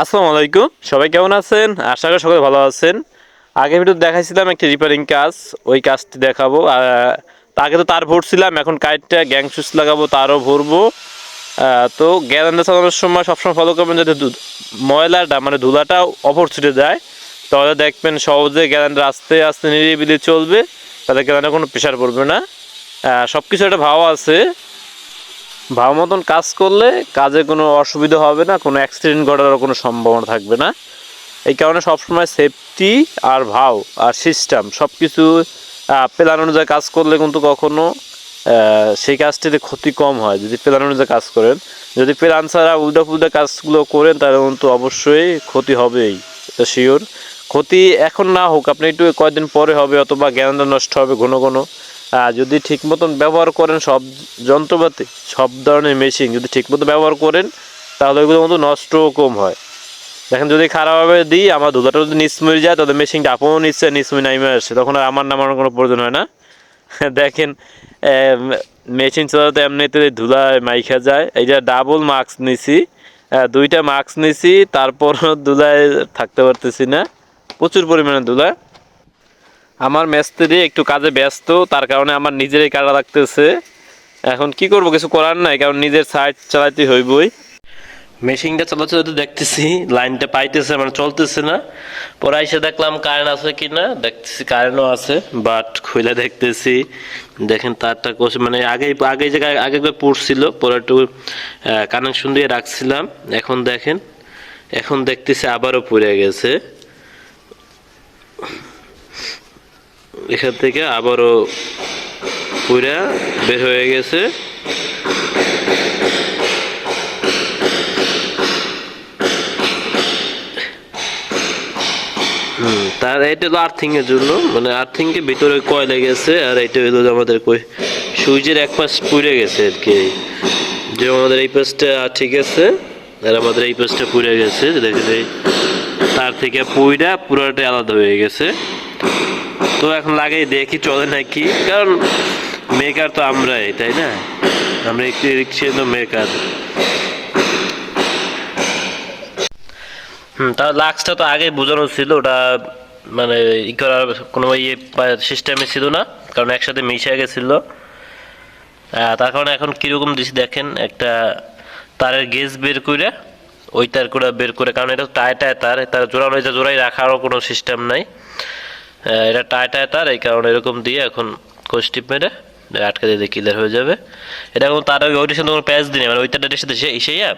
আসসালামু আলাইকুম। সবাই কেমন আছেন? আশা করি সকলে ভালো আছেন। আগে ভিডিও দেখাইছিলাম একটা রিপেয়ারিং কাজ। ওই কাজটি দেখাবো। আগে তো তার ভরছিলাম, এখন কাইটটা গ্যাং সুইচ লাগাবো, তারও ভরবো। তো গ্যারান্ডা চালানোর সময় সবসময় ফলো করবেন যাতে ময়লাটা মানে ধুলাটা অপর ছুটে যায়। তাহলে দেখবেন সহজে গ্যারান্ডা আস্তে আস্তে নিরিবিলি চলবে। তাতে গ্যারান্ডা কোনো প্রেশার পড়বে না। সব কিছু একটা ভাও আছে। ভাব মতন কাজ করলে কাজে কোনো অসুবিধা হবে না, কোনো অ্যাক্সিডেন্ট ঘটার কোনো সম্ভাবনা থাকবে না। এই কারণে সবসময় সেফটি আর ভাও আর সিস্টেম সব কিছু প্ল্যান অনুযায়ী কাজ করলে কিন্তু কখনো সেই কাজটিতে ক্ষতি কম হয়, যদি প্ল্যান অনুযায়ী কাজ করেন। যদি প্ল্যান ছাড়া উল্টা পুল্টা কাজগুলো করেন, তাহলে কিন্তু অবশ্যই ক্ষতি হবেই, এটা শিওর ক্ষতি এখন না হোক, আপনি একটু কয়েকদিন পরে হবে, অথবা জ্ঞানটা নষ্ট হবে, ঘন ঘন। যদি ঠিক মতন ব্যবহার করেন সব যন্ত্রপাতি, সব ধরনের মেশিন যদি ঠিক মতো ব্যবহার করেন, তাহলে ওইগুলো মতো নষ্টও কম হয়। দেখেন, যদি খারাপভাবে দিই, আমার ধুলাটা যদি নিচমরি যায়, তাহলে মেশিনটা আপনও নিচ্ছে নিচমরি নামে আসছে তখন আর আমার নামানোর কোনো প্রয়োজন হয় না। দেখেন মেশিন চালাতে এমনিতে ধুলায় মাইখা যায়। এই যে ডাবল মাস্ক নিছি দুইটা মাস্ক নিছি, তারপরও ধুলায় থাকতে পারতেছি না। প্রচুর পরিমাণে ধুলা। আমার মেস্ত্রি একটু কাজে ব্যস্ত, তার কারণে আমার নিজেরই কাটা লাগতেছে। এখন কি করব, কিছু করার নাই, কারণ নিজের সাইড চালাইতে হইবই। মেশিনটা চালাতে দেখতেছি, লাইনটা পাইতেছে মানে চলতেছে না। পরে এসে দেখলাম কারেন্ট আছে কি না দেখতেছি কারেন্টও আছে বাট খুলে দেখতেছি, দেখেন তারটা কোষ মানে আগে আগে জায়গায় আগে করে পড়ছিল পরে একটু কানেকশন দিয়ে রাখছিলাম, এখন দেখেন, এখন দেখতেছি আবারও পড়ে গেছে। এখান থেকে আবারও পুরা বের হয়ে গেছে। তার এটা হলো আর্থিং এর জন্য। মানে আর্থিং এর ভিতরে কয়লা গেছে, আর এটা হলো আমাদের কই সুইচের এক পাশ পুড়ে গেছে আর কি। যে আমাদের এই পাশটা ঠিক আছে, আর আমাদের এই পাশটা পুড়ে গেছে। দেখেন তার থেকে পুইটা পুরোটা আলাদা হয়ে গেছে। তো এখন লাগাই দেখি চলে নাকি। কারণ মেকার তো আমরাই, তাই না? আমরা একটু রিক্সে তো মেকার হুম তার লাক্সটা তো আগে বোঝানো ছিল, ওটা মানে ই করার কোনো ইয়ে সিস্টেমে ছিল না, কারণ একসাথে মিশে গেছিল। তার কারণে এখন কীরকম দিছি দেখেন, একটা তারের গেজ বের করে ওই তার করে বের করে, কারণ এটা টায় টায় তার তার জোড়ানো হয়েছে জোড়াই রাখারও কোনো সিস্টেম নাই। এটা টায় টায় তার, এই কারণে এরকম দিয়ে এখন কোস্টিপ মেরে আটকে দিলে ক্লিয়ার হয়ে যাবে। এটা কোনো তার আগে ওইটার সাথে কোনো প্যাচ দিনে মানে ওই সাথে সে সেইয়া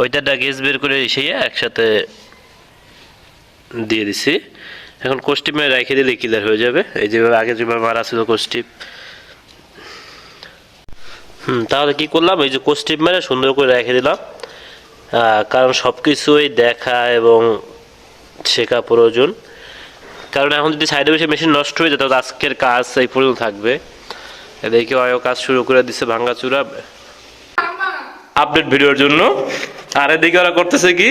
ওই তারটা গেজ বের করে সেইয়া একসাথে দিয়ে দিছি। এখন কোস্টিপ মেরে রেখে দিলে ক্লিয়ার হয়ে যাবে। এই যেভাবে আগে যেভাবে মারা ছিল কোস্টিপ হুম, তাহলে কি করলাম? এই যে কোস্টিপ মেরে সুন্দর করে রেখে দিলাম। কারণ সব কিছুই দেখা এবং শেখা প্রয়োজন। কারণ এখন যদি সাইডে বসে মেশিন নষ্ট হয়ে যায় তাহলে আজকের কাজ এই পর্যন্ত থাকবে। এদিকে অয়ও কাজ শুরু করে দিছে ভাঙ্গাচুরা। আপডেট ভিডিওর জন্য। আর এদিকে ওরা করতেছে কি?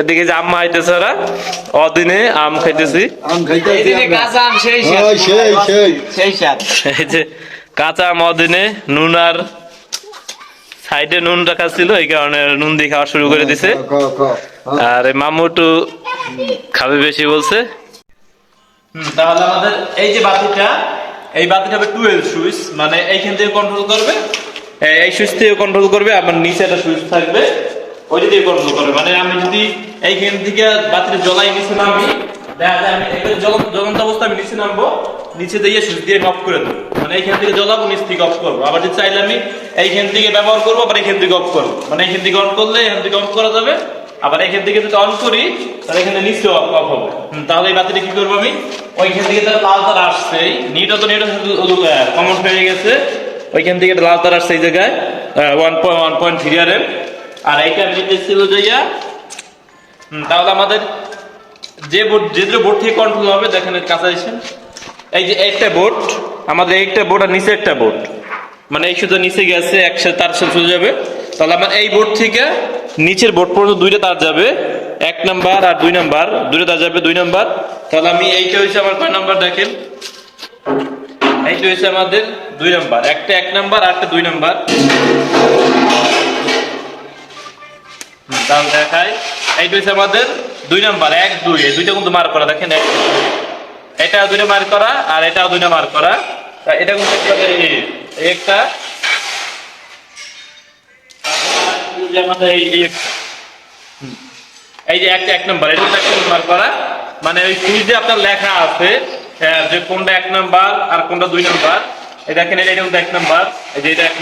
এদিকে যে আম্মা আইতেছে ওরা অদিনে আম খাইতেছি। এই কাঁচা আম যে কাঁচা অদিনে নুন আর সাইডে নুন রাখা ছিল এই কারণে নুন দিয়ে খাওয়া শুরু করে দিছে। আর এই মামু একটু খাবে বেশি বলছে। তাহলে আমাদের এই যে বাতিটা, এই বাতিটা হবে টুয়েলভ সুইচ মানে এইখান থেকে কন্ট্রোল করবে এই- এই সুইচ থেকে কন্ট্রোল করবে আমার নিচে একটা সুইচ থাকবে, ওইটা দিয়ে কন্ট্রোল করবে। মানে আমি যদি এইখান থেকে বাতিটা জ্বলাই নিচে নামি, দেখা যায় আমি জ্বলন্ত জ্বলন্ত অবস্থা আমি নিচে নামবো, নিচে দিয়ে সুইচ দিয়ে অফ করে দেবো। মানে এইখান থেকে জ্বলাবো, নিচ থেকে অফ করব। আবার যদি চাইলে আমি এইখান থেকে ব্যবহার করব, আবার এইখান থেকে অফ করব। মানে এইখান থেকে অন করলে এখান থেকে অফ করা যাবে। আবার এখান থেকে যদি অন করি, তাহলে এখানে নিচে অফ অফ হবে। তাহলে এই বাতিটা কি করব আমি? ওইখান থেকে তার লাল তার আসছে। নিট তো নিট কমন হয়ে গেছে। ওইখান থেকে লাল তার আসছে এই জায়গায় one point one point three R M আর এইটা নিতে ছিল যাইয়া তাহলে আমাদের যে বোর্ড যে বোর্ড থেকে কন্ট্রোল হবে, দেখেন কাছে এসে এই যে একটা বোর্ড, আমাদের একটা বোর্ড আর নিচে একটা বোর্ড। মানে এই শুধু নিচে গেছে, একসাথে তার সাথে চলে যাবে। তাহলে আমার এই বোর্ড থেকে নিচের বোর্ড পর্যন্ত দুইটা তার যাবে। এক নাম্বার আর দুই নাম্বার। দুইটা তার যাবে, দুই নাম্বার। তাহলে আমি এইটা হচ্ছে আমার কয় নাম্বার দেখেন? এইটা হচ্ছে আমাদের দুই নাম্বার। একটা এক নাম্বার আর একটা দুই নাম্বার। তাহলে দেখাই। এইটা হচ্ছে আমাদের দুই নাম্বার, এক, দুই। এই দুইটা কিন্তু মার করা, দেখেন এক। এটা দুইটা মার করা আর এটা দুইটা মার করা। এটা কিন্তু একটা যে আমাদের এই যে এক এটা এক করা। মানে ওই সুইচে আপনার লেখা আছে যে কোনটা এক আর কোনটা দুই এই দেখেন এটা এক এই যে এটা এক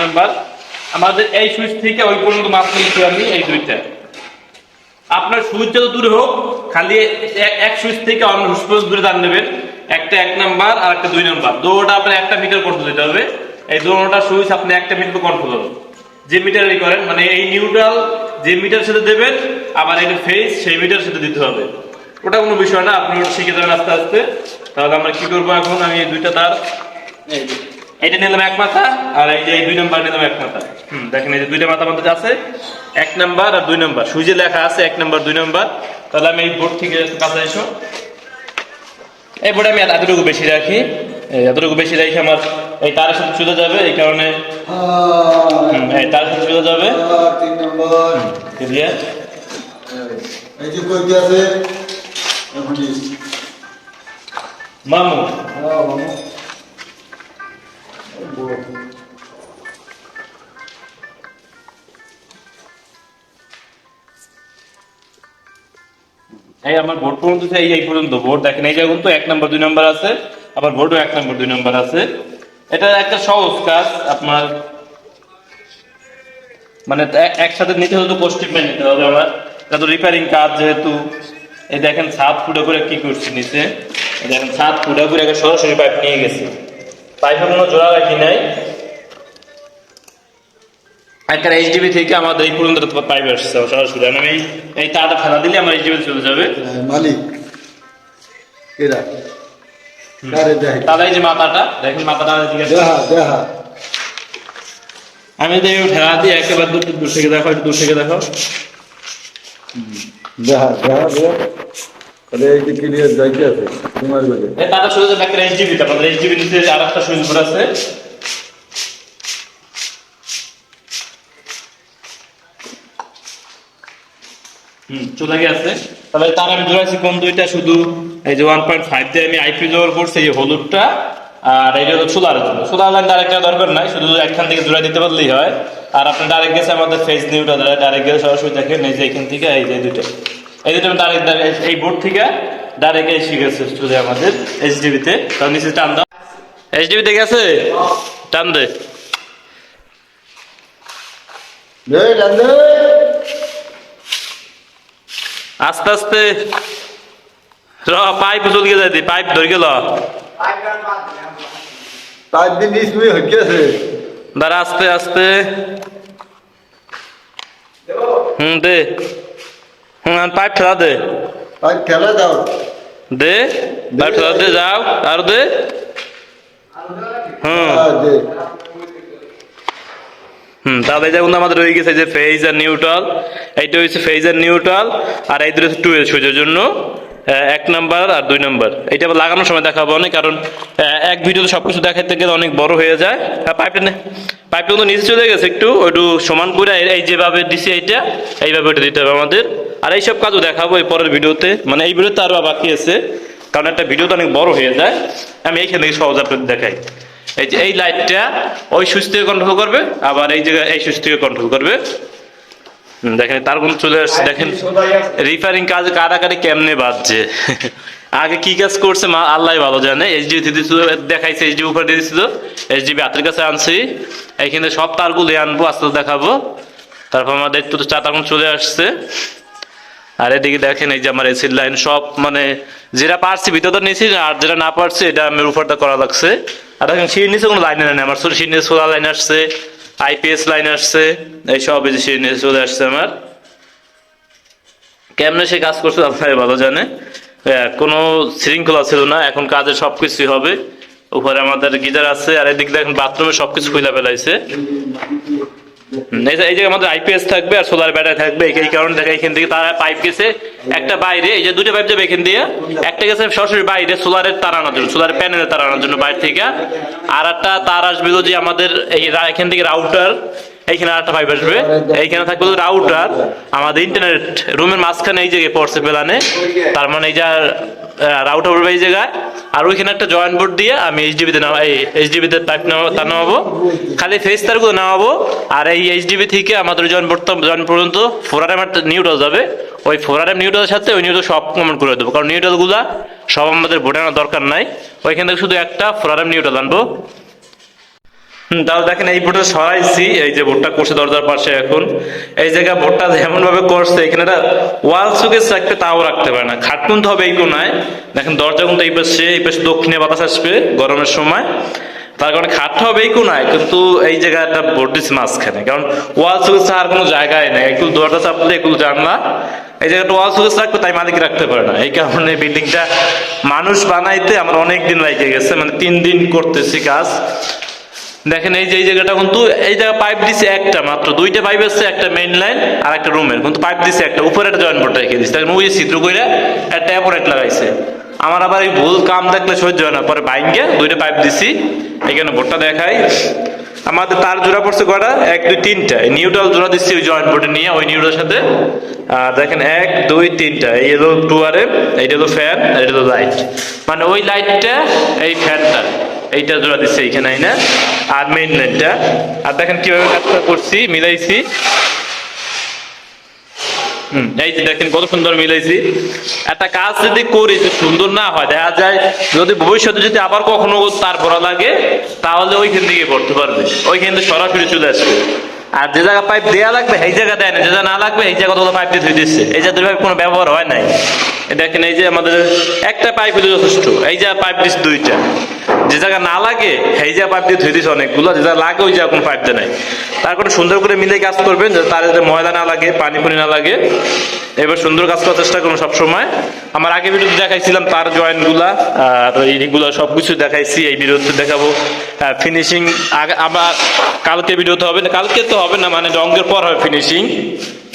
আমাদের এই সুইচ থেকে ওই পর্যন্ত মাপ নিয়েছি আমি, এই দুইটা। আপনার সুইচ যত দূরে হোক, খালি এক- সুইচ থেকে অন্য সুইচ দূরে দাঁড় নেবেন। একটা এক নাম্বার আর একটা দুই নাম্বার। দুটোটা আপনার একটা মিটার কন্ট্রোল দিতে হবে। এই দুটোটা সুইচ আপনি একটা মিটার কন্ট্রোল হবে। যে মিটারই করেন মানে এই নিউট্রাল যে মিটার সাথে দেবেন আবার এটা ফেস সেই মিটার সাথে দিতে হবে। ওটা কোনো বিষয় না আপনি ওটা শিখে যাবেন আস্তে আস্তে। তাহলে আমরা কি করব এখন? আমি এই দুইটা তার এইটা নিলাম এক মাথা আর এই যে এই দুই নাম্বার নিলাম এক মাথা। হুম দেখেন এই যে দুইটা মাথা মধ্যে আছে এক নাম্বার আর দুই নাম্বার। সুইচে লেখা আছে এক নাম্বার দুই নাম্বার। তাহলে আমি এই বোর্ড থেকে কাছে এসো এই বোর্ডে আমি এতটুকু বেশি রাখি। এই এতটুকু বেশি রাখি আমার এই তার সাথে চলে যাবে এই কারণে এই তারের সাথে চলে যাবে। তিন নম্বর ক্লিয়ার এই যে কই আছে? মামু। এই আমার বোর্ড পর্যন্ত এই পর্যন্ত বোর্ড দেখেন এই জায়গা কিন্তু এক নম্বর দুই নম্বর আছে। আবার বোর্ডও এক নম্বর, দুই নম্বর আছে। এটা একটা সহজ কাজ, আপনার মানে এক- একসাথে নিতে হলে তো নিতে হবে আমার এটা তো রিপেয়ারিং কাজ যেহেতু, এই দেখেন ছাদ ফুটো করে কি করছি নিচে। দেখেন ছাদ ফুটো করে সরাসরি পাইপ নিয়ে গেছে। পাইপে কোনো জোড়া রাখি নাই। একটা এইচডিবি থেকে আমাদের এই পর্যন্ত পাইপ আসছে সরাসরি। আর আমি এই- তারটা ফেলা দিলে আমার এইচডিবি চলে যাবে। মালিক। কেরা কারে এই যে মাথাটা দেখেন মাথাটা আমি এই ফেলা দিই একেবারে দূর দূর থেকে দেখো একটু দূর থেকে দেখো। দেহা দেহা তাহলে এই যে ক্লিয়ার যাইতে আছে তোমার বেগে এই শুরু যাবে একটা এইচডিবি আমাদের এইচডিবি নিচে আর একটা সুইচ বোর্ড আছে। হুম চলে গেছে। তাহলে তার আমি জোড়াইছি কোন দুইটা? শুধু এই যে ওয়ান পয়েন্ট ফাইভ দিয়ে আমি আইপি জোর করছি, এই হলুদটা, আর হলো সোলার জন্য সোলার লাইন দরকার নাই, শুধু একখান থেকে জোড়া দিতে পারলেই হয়। আর আপনি ডাইরেক্ট গেছে আমাদের ফেস নিউটা ডাইরেক্ট গেছে সরাসরি দেখেন, এই যে এখান থেকে, এই যে দুটো এই দুটো ডাইরেক্ট এই বোর্ড থেকে ডাইরেক্ট এসে গেছে শুধু আমাদের এইচডিবি তে। তার নিচে টান দাও। এইচডিবি তে গেছে? টান দে। রান্দে আস্তে আস্তে। র পাইপ চলে গেছে দি পাইপ ধরে গেল। পাঁচ দিন ইসমি হচ্ছে আছে। দাঁড়া আস্তে আস্তে। হুম দে। হুম আর পাইপ ঠেলা দে। পাঁচ খেলা দাও দে পাইপ ঠেলা দে যাও। আর দে। হুম হ্যাঁ, দে হুম, তাহলে এই যে আমাদের রয়ে গেছে যে ফেজ আর নিউট্রাল এইটা হচ্ছে ফেজ আর নিউট্রাল আর এই দুটো টু এর সুইচের জন্য এক নাম্বার আর দুই নাম্বার আবার লাগানোর সময় দেখাবো অনেক, কারণ এক ভিডিওতে সবকিছু দেখাতে গেলে অনেক বড় হয়ে যায়। পাইপটা নে পাইপটা কিন্তু নিচে চলে গেছে একটু একটু সমান করে এই- এই যেভাবে দিছি এইটা, এইভাবে ওটা দিতে হবে আমাদের। আর এইসব কাজও দেখাবো এই পরের ভিডিওতে মানে এই ভিডিওতে আরও বাকি আছে, কারণ একটা ভিডিও তো অনেক বড় হয়ে যায়। আমি এইখান থেকে সহজ আপনাদের দেখাই। এই যে এই লাইটটা ওই সুইচ থেকে কন্ট্রোল করবে, আবার এই জায়গায় এই সুইচ থেকে কন্ট্রোল করবে। দেখেন, তার কোন চলে আসছে, দেখেন রিপেয়ারিং কাজ কাটাকাটি কেমনে বাজছে। আগে কি কাজ করছে, মা, আল্লাহ ভালো জানে। এইচডি দিয়েছিল দেখাইছে এইচডি উপরে দিয়ে দিয়েছিল এইচডিবি হাতের কাছে আনছি। এইখানে সব তারগুলো আনব, আস্তে দেখাবো। তারপর আমার দেখতে তো চার তার চলে আসছে। আর এদিকে দেখেন, এই যে আমার এসিড লাইন সব মানে যেটা পারছি ভিতরটা নিয়েছি, আর যেটা না পারছি, এটা আমি উপরটা করা লাগছে। আর দেখেন সিঁড়ির নিচে কোনো লাইনে নেই, আমার সিঁড়ির নিচে সোলার লাইন আসছে, আইপিএস লাইন আসছে, এই সব এই যে সিঁড়ির চলে আসছে আমার। কেমনে সে কাজ করছে আপনার ভালো জানে। কোনো শৃঙ্খলা ছিল না, এখন কাজের সব কিছুই হবে। উপরে আমাদের গিজার আছে, আর এদিকে দেখেন বাথরুমে সবকিছু খুলে ফেলাইছে। সোলারের তার আনার জন্য সোলার প্যানেলের তার আনার জন্য বাইরে থেকে। আর একটা তার আসবে যে আমাদের থেকে রাউটার এইখানে আরেকটা পাইপ আসবে। এইখানে থাকবে রাউটার আমাদের ইন্টারনেট রুমের মাঝখানে এই জায়গায় পড়ছে পেলানে তার মানে এই যে রাউটার হবে এই জায়গায়। আর ওইখানে একটা জয়েন্ট বোর্ড দিয়ে আমি এইচডিবিতে নামা এই এইচডিবিতে পাইপ তা নামাবো। খালি ফেস তারগুলো নামাবো। আর এই এইচডিবি থেকে আমাদের জয়েন্ট বোর্ড জয়েন্ট পর্যন্ত ফোর একটা নিউট্রাল যাবে। ওই ফোরার আর নিউট্রালের সাথে ওই নিউট্রাল সব কমেন্ট করে দেবো। কারণ নিউট্রালগুলা সব আমাদের বোর্ডে আনার দরকার নাই। ওইখান থেকে শুধু একটা ফোরার আর নিউট্রাল আনব। তাহলে দেখেন এই বোর্ডটা সরাইছি, এই যে বোর্ডটা করছে দরজার পাশে এখন। এই জায়গা বোর্ডটা এমন ভাবে করছে, এখানে একটা ওয়াল সুকেস রাখতে তাও রাখতে পারে না। খাট কিন্তু হবে এই কোনায়। দেখেন দরজা কিন্তু এই পাশে এই পাশে দক্ষিণে বাতাস আসবে গরমের সময়। তার কারণে খাট হবে এই কোনায়, কিন্তু এই জায়গাটা বোর্ড দিচ্ছে মাঝখানে। কারণ ওয়াল সুকেস আর কোনো জায়গায় নেই। একটু দরজা চাপলে, একটু জানলা। এই জায়গাটা ওয়াল সুকেস রাখবে তাই মালিক রাখতে পারে না। এই কারণে বিল্ডিংটা মানুষ বানাইতে আমার অনেক দিন লাগে গেছে। মানে তিন দিন করতেছি কাজ। দেখেন এই যে, এই জায়গাটা কিন্তু এই জায়গা পাইপ দিছে একটা, মাত্র দুইটা পাইপ আছে, একটা মেইন লাইন আর একটা রুমের। কিন্তু পাইপ দিছে একটা উপরে একটা জয়েন্ট বোর্ড রেখে দিচ্ছে দেখেন ওই ছিদ্র কইরা একটা অ্যাপোরেট লাগাইছে। আমার আবার এই ভুল কাম দেখলে সহ্য হয় না। পরে বাইঙ্গে দুইটা পাইপ দিছি। এখানে বোর্ডটা দেখাই। আমাদের তার জোড়া পড়ছে কটা এক, দুই, তিনটা। নিউট্রাল জোড়া দিচ্ছি ওই জয়েন্ট বোর্ডে নিয়ে, ওই নিউট্রাল সাথে। আর দেখেন এক, দুই, তিনটা। এই হলো টু আর এম এইটা হলো ফ্যান আর এটা হলো লাইট মানে ওই লাইটটা এই ফ্যানটা এইটা জোড়া দিচ্ছে এইখানে না? আর মেইন লাইনটা আর দেখেন কীভাবে কাজটা করছি, মিলাইছি। হুম, এই যে দেখেন কত সুন্দর মিলাইছি। একটা কাজ যদি করি সুন্দর না হয়, দেখা যায় যদি ভবিষ্যতে যদি আবার কখনো তার পড়া লাগে, তাহলে ওইখান থেকে পড়তে পারবে। ওইখান থেকে সরাসরি চলে আসবে। আর যে জায়গা পাইপ দেয়া লাগবে এই জায়গা দেয় না। যে জায়গা না লাগবে এই জায়গা তো পাইপ দিয়ে ধুয়ে দিচ্ছে। এই জায়গায় পাইপ কোনো ব্যবহার হয় নাই। দেখেন এই যে আমাদের একটা পাইপ হলে যথেষ্ট। এই যে পাইপ দিচ্ছে দুইটা। যে জায়গা না লাগে এই জায়গা পাইপ দিয়ে ধুয়ে দিচ্ছে অনেকগুলো, যে জায়গা লাগে ওই জায়গা কোনো পাইপ দেয় নাই সুন্দর করে মিলে কাজ করবেন, যাতে তার যাতে ময়লা না লাগে, পানি ফুনি না লাগে। এবার সুন্দর কাজ করার চেষ্টা করুন সবসময়। আমার আগে ভিডিওতে দেখাইছিলাম তার জয়েন্টগুলা আর এইগুলো সবকিছু দেখাইছি, এই ভিডিওতে দেখাবো। ফিনিশিং আগে আবার কালকে ভিডিওতে হবে না, কালকে তো হবে না মানে রঙের পর হবে ফিনিশিং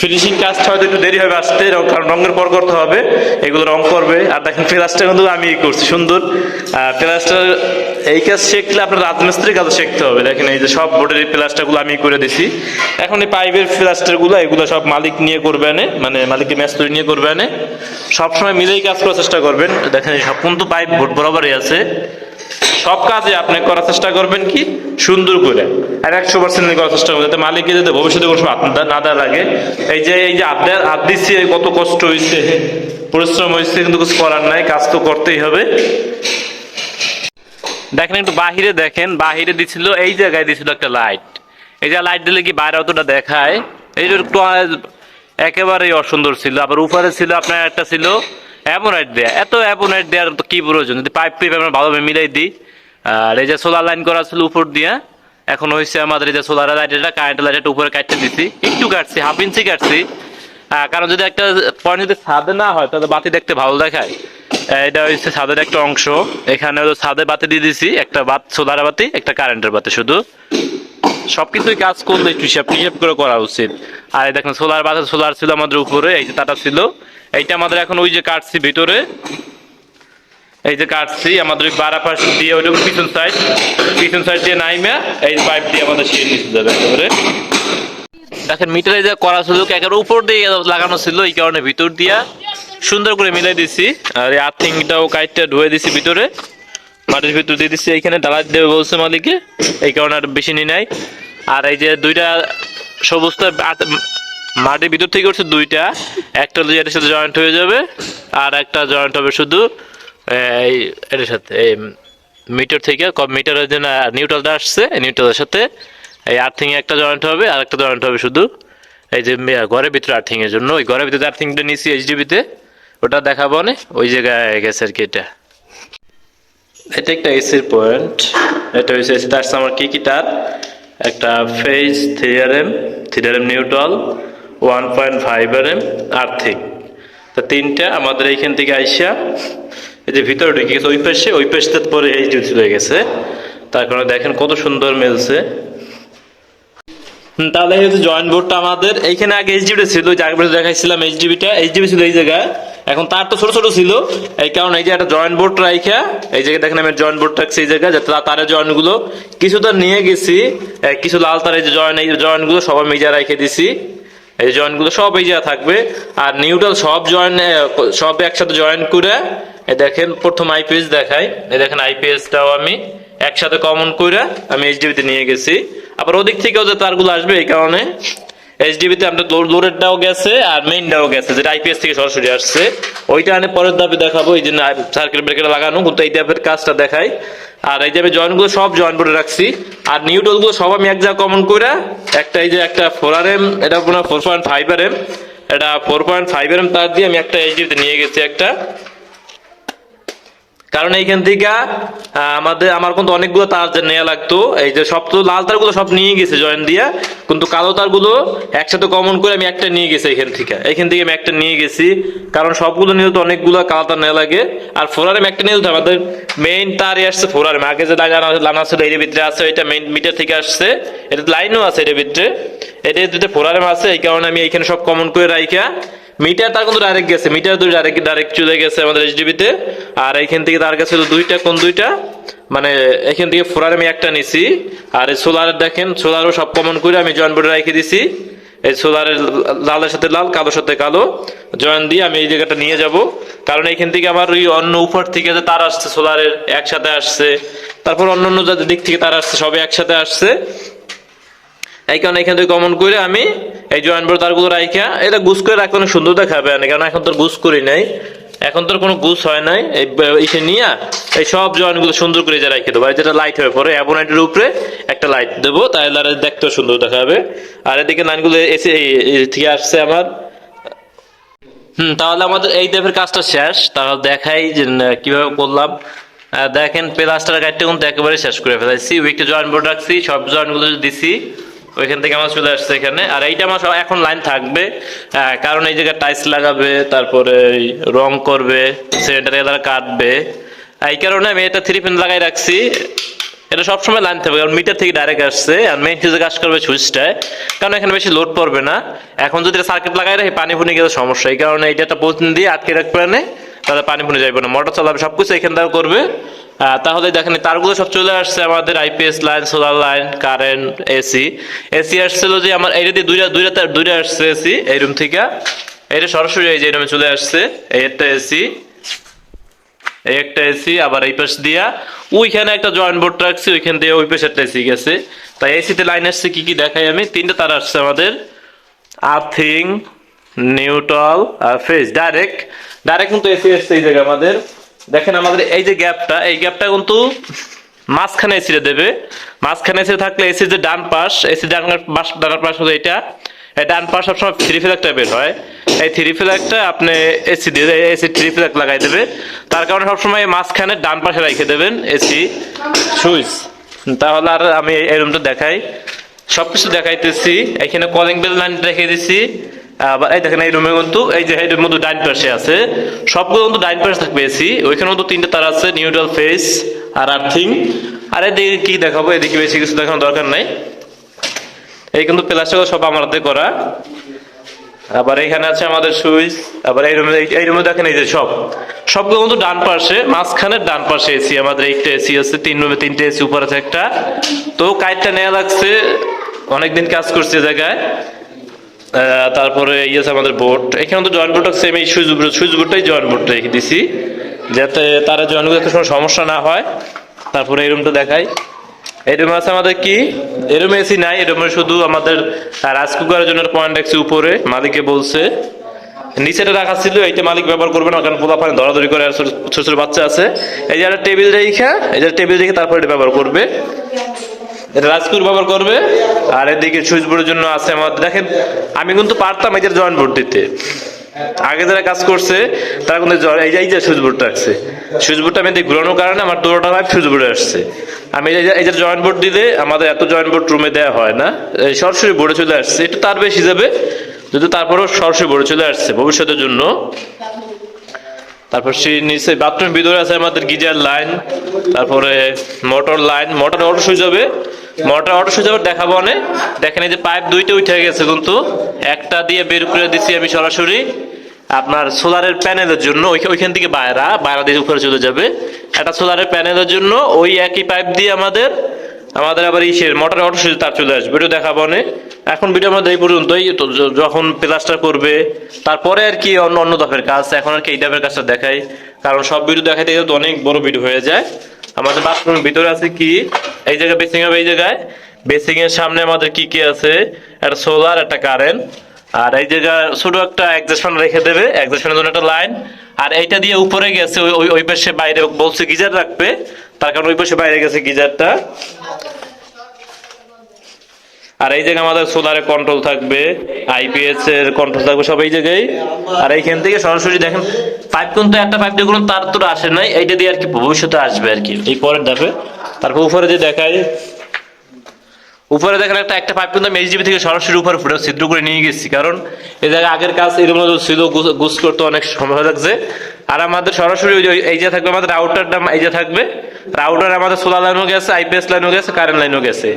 ফিনিশিং কাজটা হয়তো একটু দেরি হবে আসতে কারণ রঙের পর করতে হবে। এগুলো রং করবে। আর দেখেন প্লাসটা কিন্তু আমি করছি, সুন্দর। প্লাসটার, এই কাজ শিখলে আপনার রাজমিস্ত্রির কাজ শিখতে হবে। দেখেন এই যে সব বোর্ডের প্লাস্টারগুলো আমি করে দিছি। এখন এই পাইপের প্লাস্টারগুলো, এগুলো সব মালিক নিয়ে করবে আনে মানে মালিকের মেস্তুরি নিয়ে করবে আনে সবসময় মিলেই কাজ করার চেষ্টা করবেন। দেখেন কিন্তু পাইপ বোর্ড বরাবরই আছে। সব কাজে আপনি করার চেষ্টা করবেন কি? সুন্দর করে। আর একশো পার্সেন্ট করার চেষ্টা করবেন, যাতে মালিকের যাতে ভবিষ্যতে কোনো আপনার না দেওয়া লাগে। এই যে এই যে আপনার হাত দিচ্ছে কত কষ্ট হয়েছে পরিশ্রম হয়েছে কিন্তু কিছু করার নাই, কাজ তো করতেই হবে। দেখেন একটু বাহিরে দেখেন, বাহিরে দিছিল, এই জায়গায় দিছিল একটা লাইট এই যে লাইট দিলে কি বাইরে অতটা দেখায়? এই যে একটু একেবারেই অসুন্দর ছিল। আবার উপরে ছিল, আপনার একটা ছিল অ্যাপোনাইট দেয়া। এত অ্যাপোনাইট দেওয়ার তো কি প্রয়োজন? যদি পাইপ পিপ আমরা ভালোভাবে মিলাই দিই আর এই যে সোলার লাইন করা ছিল উপর দিয়ে, এখন হয়েছে আমাদের এই যে সোলার লাইট এটা কারেন্ট লাইট উপরে কাটতে দিছি। একটু কাটছি হাফ ইঞ্চি কাটছি। কারণ যদি একটা পয়েন্ট যদি ছাদে না হয়, তাহলে বাতি দেখতে ভালো দেখায়। এটা হচ্ছে ছাদের একটা অংশ। এখানে হলো ছাদে বাতি দিয়ে দিছি, একটা বাত সোলার বাতি, একটা কারেন্টের বাতি শুধু। সবকিছুই কাজ করলে একটু হিসাব হিসাব করে করা উচিত। আর এই দেখেন সোলার বাতি সোলার ছিল আমাদের উপরে, এই যে তাটা ছিল। এইটা আমাদের এখন ওই যে কাটছি ভিতরে। এই যে কাটছি, আমাদের ওই বারা পাশ দিয়ে ওইটা পিছন সাইড পিছন সাইড দিয়ে নাইমে এই পাইপ দিয়ে আমাদের সিঁড়ি নিচে যাবে একেবারে। দেখেন মিটারে যে করা ছিল একের উপর দিয়ে লাগানো ছিল, এই কারণে ভিতর দিয়া সুন্দর করে মিলাই দিছি। আর এই আর্থিংটাও কাইটটা ধুয়ে দিছি ভিতরে। মাটির ভিতর দিয়ে দিছি, এইখানে ডালাই দেবে বলছে মালিকে। এই কারণে আর বেশি নি নাই। আর এই যে দুইটা সবুজ তো মাটির ভিতর থেকে উঠছে দুইটা। একটা হলো সাথে জয়েন্ট হয়ে যাবে, আর একটা জয়েন্ট হবে শুধু এই, এটার সাথে, এই মিটার থেকে মিটারের যে নিউট্রালটা আসছে নিউট্রালের সাথে এই আর্থিং একটা জয়েন্ট হবে, আর একটা জয়েন্ট হবে শুধু এই যে ঘরের ভিতরে আর্থিং এর জন্য। ওই ঘরের ভিতরে আর্থিংটা নিয়েছি এইচডিবিতে ওটা দেখাবো না ওই জায়গায় গেছে আর কি এটা। এটা একটা এসির পয়েন্ট এটা হচ্ছে এসি তার আমার কি কি তার? একটা phase three R M three M neutral one point five R M earthing তা তিনটা আমাদের এইখান থেকে আইসা এই যে ভিতরে ঢুকে গেছে, ওই পাশে ওই পাশে পরে এই যে চলে গেছে। তার কারণে দেখেন কত সুন্দর মেলছে। তাহলে এই হচ্ছে জয়েন্ট বোর্ডটা আমাদের, এইখানে আগে এইচডিবিটা ছিল, যে আগে দেখাইছিলাম এইচডিবিটা এইচডিবি ছিল এই জায়গায়। এখন তার তো ছোট ছোট ছিল। এই কারণে এই যে একটা জয়েন্ট বোর্ড রাইখা, এই জায়গায় দেখেন আমি জয়েন্ট বোর্ড রাখছি এই জায়গায়, যাতে তার- তারের জয়েন্টগুলো কিছু তো নিয়ে গেছি কিছু লাল তার এই যে জয়েন্ট এই জয়েন্টগুলো সব আমি এই রেখে দিছি। এই জয়েন্টগুলো সব এই জায়গায় থাকবে। আর নিউট্রাল সব জয়েন্ট সব একসাথে জয়েন্ট করে এই দেখেন, প্রথম আইপিএস দেখাই। এই দেখেন আইপিএসটাও আমি একসাথে কমন করে আমি এইচডিবিতে নিয়ে গেছি। আবার ওদিক থেকেও যে তারগুলো আসবে এই কারণে এইচডিবিতে আপনার লোডেরটাও গেছে আর মেইনটাও গেছে, যেটা আইপিএস থেকে সরাসরি আসছে। ওইটা আমি পরের ধাপে দেখাবো, এই যে সার্কিট ব্রেকার লাগানো, কিন্তু এই ধাপের কাজটা দেখাই। আর এই যে আমি জয়েন্টগুলো সব জয়েন করে রাখছি। আর নিউট্রালগুলো সব আমি এক জায়গায় কমন করে একটা এই যে একটা ফোর আর এম এটা four point five R M এটা four point five R M তার দিয়ে আমি একটা এইচডিবিতে নিয়ে গেছি একটা। কারণ এইখান থেকে আমাদের, আমার কিন্তু অনেকগুলো তার যে নেওয়া লাগতো, এই যে সব তো লাল তারগুলো সব নিয়ে গেছে জয়েন দিয়ে, কিন্তু কালো তারগুলো একসাথে কমন করে আমি একটা নিয়ে গেছি এখান থেকে। এখান থেকে আমি একটা নিয়ে গেছি, কারণ সবগুলো নিয়ে তো অনেকগুলো কালো তার নেওয়া লাগে। আর ফোরারে একটা তো আমাদের মেইন তারই আসছে ফোরারে। আগে যে লানা ছিল এর ভিতরে আছে, এটা মেইন মিটার থেকে আসছে এটা লাইনও আছে এর ভিতরে। এটা যেটা ফোরারে আছে, এই কারণে আমি এখানে সব কমন করে রাইখা। মিটার তার কিন্তু ডাইরেক্ট গেছে, মিটার দুই ডাইরেক্ট ডাইরেক্ট চলে গেছে আমাদের এইচডিবিতে আর এইখান থেকে তার কাছে দুইটা, কোন দুইটা? মানে এখান থেকে ফোরার আমি একটা নিছি। আর এই সোলারের দেখেন সোলারও সব কমন করে আমি জয়েন বোর্ডে রেখে দিছি। এই সোলারের লালের সাথে লাল, কালোর সাথে কালো। জয়েন দিয়ে আমি এই জায়গাটা নিয়ে যাব। কারণ এইখান থেকে আমার ওই অন্য উপর থেকে যে তার আসছে সোলারের একসাথে আসছে। তারপর অন্য অন্য দিক থেকে তার আসছে, সবই একসাথে আসছে। এই কারণে এখান থেকে কমন করে আমি এই জয়েন্ট বোর্ড তারগুলো রাইখা, এটা গুছ করে রাখলে অনেক সুন্দর দেখাবে না কারণ এখন তোর গুছ করি নাই। এখন তোর কোনো গুছ হয় নাই। এই ইসে নিয়ে এই সব জয়েন্টগুলো সুন্দর করে যা রাখে দেবো। আর যেটা লাইট হয়ে পড়ে অ্যাবোনাইটের উপরে একটা লাইট দেবো, তাহলে আর দেখতেও সুন্দর দেখাবে। আর এদিকে লাইনগুলো এসে থেকে আসছে আমার। হুম, তাহলে আমাদের এই দেবের কাজটা শেষ। তাহলে দেখাই যে কীভাবে করলাম। দেখেন প্লাস্টার গাইডটা কিন্তু একেবারে শেষ করে ফেলাইছি। উইকটা জয়েন্ট বোর্ড রাখছি, সব জয়েন্টগুলো দিছি। ওইখান থেকে আমার চলে আসছে এখানে। আর এইটা আমার এখন লাইন থাকবে। আহ, কারণ এই জায়গায় টাইলস লাগাবে তারপরে রং করবে সেন্টার এলাকা কাটবে। এই কারণে আমি এটা থ্রি পিন লাগাই রাখছি। এটা সবসময় লাইন থাকবে কারণ মিটার থেকে ডাইরেক্ট আসছে আর মেইন ফিউজে কাজ করবে সুইচটায় কারণ এখানে বেশি লোড পড়বে না। এখন যদি সার্কিট লাগাই রাখি পানি ফুনে গেলে সমস্যা। এই কারণে এটা একটা পোস্ট দিয়ে আটকে রাখবে না তাহলে পানি ফুনে যাবে না। মোটর চালাবে সবকিছু এখান থেকে করবে। তাহলে দেখেন তারগুলো সব চলে আসছে আমাদের IPS line solar line current AC AC আসছিল যে আমার এইটা দিয়ে দুইটা দুইটা তার দুইটা আসছে এসি এই রুম থেকে। এটা সরাসরি এই যে রুমে চলে আসছে। এই একটা এসি এই একটা এসি আবার এই পাশ দিয়া। ওইখানে একটা জয়েন্ট বোর্ড রাখছি, ওইখান দিয়ে ওই পাশে একটা এসি গেছে। তাই এসিতে লাইন আসছে, কি কি দেখাই আমি? তিনটা তার আসছে আমাদের। আর্থিং নিউট্রাল আর ফেজ ডাইরেক্ট ডাইরেক্ট কিন্তু এসি আসছে এই জায়গায় আমাদের। দেখেন আমাদের এই যে গ্যাপটা, এই গ্যাপটা কিন্তু মাঝখানে এসিটা দেবে। মাঝখানে এসি থাকলে এসির যে ডান পাশ এসি ডান পাশ ডান পাশ হলো এটা এই ডান পাশ সবসময় থ্রি ফ্ল্যাগটা বের হয়। এই থ্রি ফ্ল্যাগটা আপনি এসি দিয়ে এসি থ্রি ফ্ল্যাগ লাগাই দেবে। তার কারণে সবসময় মাঝখানে ডান পাশে রেখে দেবেন এসি। সুইচ। তাহলে আর আমি এই রুমটা দেখাই। সবকিছু দেখাইতেছি। এখানে কলিং বেল লাইন রেখে দিছি। আবার এই দেখেন, এই রুমে কিন্তু এই যে হেডের মধ্যে ডাইন পাশে আছে। সবগুলো কিন্তু ডাইন পাশে থাকবে এসি। ওইখানে কিন্তু তিনটে তার আছে, নিউট্রাল ফেস আর আর্থিং। আর এদিকে কি দেখাবো? এদিকে বেশি কিছু দেখানোর দরকার নাই। এই কিন্তু প্লাস্টার সব আমার হাতে করা। আবার এখানে আছে আমাদের সুইচ। আবার এই রুমে এই রুমে দেখেন এই যে সব। সবগুলো কিন্তু ডান পাশে, মাঝখানে ডান পাশে এসি আমাদের একটা এসি আছে, তিন রুমে তিনটে এসি উপর আছে একটা। তো কাইটটা নেওয়া লাগছে। অনেকদিন কাজ করছে জায়গায়। তারপরে আছে আমাদের বোর্ড এখানে তো জয়েন্ট বোর্ড সেম এই সুইচ বোর্ড সুইচ বোর্ডটাই জয়েন্ট বোর্ড রেখে দিছি, যাতে তারা জয়েন্ট যাতে কোনো সমস্যা না হয়। তারপরে এই রুমটা দেখাই। এই রুমে আছে আমাদের কি? এই রুমে এসি নাই, এই রুমে শুধু আমাদের রাইস কুকারের জন্য পয়েন্ট রাখছি উপরে মালিকে বলছে। নিচেটা রাখা ছিল, এইটা মালিক ব্যবহার করবে না, কারণ পোলা পানি ধরাধরি করে আর ছোট ছোট বাচ্চা আছে। এই যে একটা টেবিল রেখে, এই যে টেবিল রেখে তারপরে এটা ব্যবহার করবে। এটা রাজকুর ব্যবহার করবে। আর এদিকে সুইচ বোর্ডের জন্য আছে আমাদের দেখেন, আমি কিন্তু পারতাম যে জয়েন্ট বোর্ড দিতে। আগে যারা কাজ করছে, তারা কিন্তু এই যে সুইচ বোর্ডটা আছে সুইচ বোর্ডটা আমি ঘুরানোর কারণে আমার দুটোটা লাইফ সুইচ বোর্ডে আসছে। আমি এই যে জয়েন্ট বোর্ড দিলে আমাদের এত জয়েন্ট বোর্ড রুমে দেওয়া হয় না। সরাসরি বোর্ডে চলে আসছে। একটু তার বেশি যাবে যদি তারপরেও সরাসরি বোর্ডে চলে আসছে ভবিষ্যতের জন্য। তারপর সেই নিচে বাথরুমের ভিতরে আছে আমাদের গিজার লাইন। তারপরে motor line motor auto switch হবে। মোটর অটো হবে দেখাবো অনেক। দেখেন এই যে পাইপ দুইটা উঠে গেছে কিন্তু। একটা দিয়ে বের করে দিছি আমি সরাসরি। আপনার সোলারের প্যানেলের জন্য, ওই- ওইখান থেকে বাইরা বাইরা দিয়ে উপরে চলে যাবে। একটা সোলারের প্যানেলের জন্য, ওই একই পাইপ দিয়ে আমাদের আমাদের আবার ইসের মোটর অটো সুইচ তার চলে আসবে। এটা দেখাবো নে। এখন ভিডিও আমাদের এই পর্যন্তই। যখন প্লাস্টার করবে, তারপরে আর কি অন্য অন্য দফের কাজ। এখন আর কি এই দফের কাজটা দেখাই। কারণ সব ভিডিও দেখাইতে তো অনেক বড় ভিডিও হয়ে যায়। আমাদের বাথরুমের ভিতরে আছে কি? এই জায়গায় বেসিং হবে, এই জায়গায়। বেসিং এর সামনে আমাদের কি কি আছে? একটা সোলার একটা কারেন্ট আর এই জায়গায় ছোট একটা অ্যাডজাস্টমেন্ট রেখে দেবে। অ্যাডজাস্টমেন্টের জন্য একটা লাইন আর এইটা দিয়ে উপরে গেছে ওই ওই পাশে বাইরে বলছে গিজার রাখবে। তার কারণ ওই পাশে বাইরে গেছে গিজারটা। আর এই জায়গায় আমাদের সোলারে কন্ট্রোল থাকবে আইপিএস এর কন্ট্রোল থাকবে, সব এই জায়গায়। আর এইখান থেকে সরাসরি দেখেন পাইপ কিন্তু একটা পাইপ দিয়ে তার তো আসে নাই, এইটা দিয়ে আর কি ভবিষ্যতে আসবে আর কি। এই পরের ধাপে। তারপর উপরে যে দেখায় উপরে দেখেন একটা একটা পাইপ কিন্তু আমি এইচডিবি থেকে সরাসরি উপরে ফুটে ছিদ্র করে নিয়ে গেছি, কারণ এই জায়গায় আগের কাজ এরকম ছিল গুস করতে অনেক সময় লাগছে। আর আমাদের সরাসরি ওই এই যে থাকবে আমাদের রাউটারটা এই যে থাকবে রাউটার আমাদের সোলার লাইনও গেছে আইপিএস লাইনও গেছে কারেন্ট লাইনও গেছে।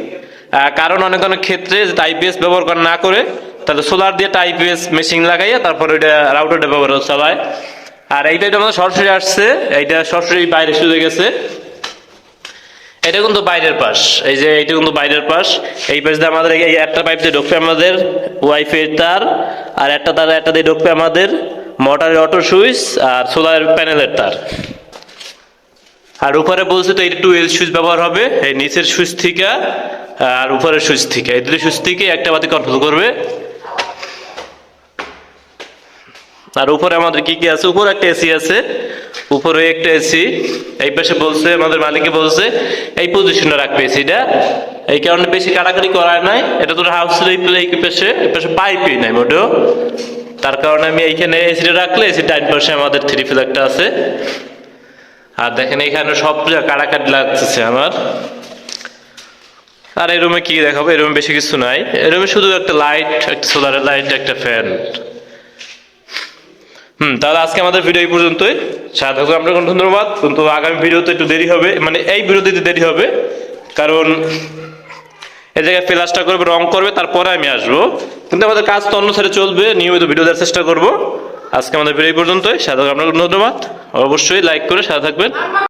কারণ অনেক অনেক ক্ষেত্রে যদি আইপিএস ব্যবহার না করে, তাহলে সোলার দিয়ে একটা আইপিএস মেশিন লাগাইয়া তারপর ওইটা রাউটারটা ব্যবহার চালায়। আর এইটা এটা আমাদের সরাসরি আসছে, এইটা সরাসরি বাইরে শুয়ে গেছে। এটা কিন্তু বাইরের পাশ, এই যে এটা কিন্তু বাইরের পাশ। এই পাশ দিয়ে আমাদের এই একটা পাইপ দিয়ে ঢুকবে আমাদের ওয়াইফাই তার, আর একটা তার, একটা দিয়ে ঢুকবে আমাদের মোটরের অটো সুইচ আর সোলার প্যানেলের তার। আর উপরে বলছে তো এই টু এল সুইচ ব্যবহার হবে। এই নিচের সুইচ থেকে আর উপরের সুইচ থেকে। এই দুটো সুইচ থেকে একটা বাতি কন্ট্রোল করবে। আর উপরে আমাদের কি কি আছে? উপরে একটা এসি আছে, উপরে একটা এসি এই পাশে বলছে, আমাদের মালিকে বলছে, এই পজিশনে রাখবে এসিটা এই কারণে বেশি কাটাকাটি করার নাই। এটা তো হাউস এই পাশে এই পাশে পাইপই নাই মোটেও। তার কারণে আমি এইখানে এসিটা রাখলে এসি ডাইন পাশে আমাদের থ্রি ফ্ল্যাগটা আছে। আর দেখেন এখানে সব কাটাকাটি লাগতেছে আমার? আর এই রুমে কি দেখাবো এই রুমে বেশি কিছু নাই। এই রুমে শুধু একটা লাইট, একটা সোলারের লাইট, একটা ফ্যান। হুম, তাহলে আজকে আমাদের ভিডিও এই পর্যন্তই। থাকবে আপনার কোনো ধন্যবাদ। কিন্তু আগামী ভিডিওতে একটু দেরি হবে মানে এই ভিডিওতে দেরি হবে। কারণ এই জায়গায় প্লাস্টার করবে, রং করবে, তারপরে আমি আসব। কিন্তু আমাদের কাজ তো অন্য সাইডে চলবে, নিয়মিত ভিডিও দেওয়ার চেষ্টা করব। আজকে আমাদের ভিডিও এই পর্যন্তই। থাকবে আপনার ধন্যবাদ। অবশ্যই লাইক করে সাথে থাকবেন।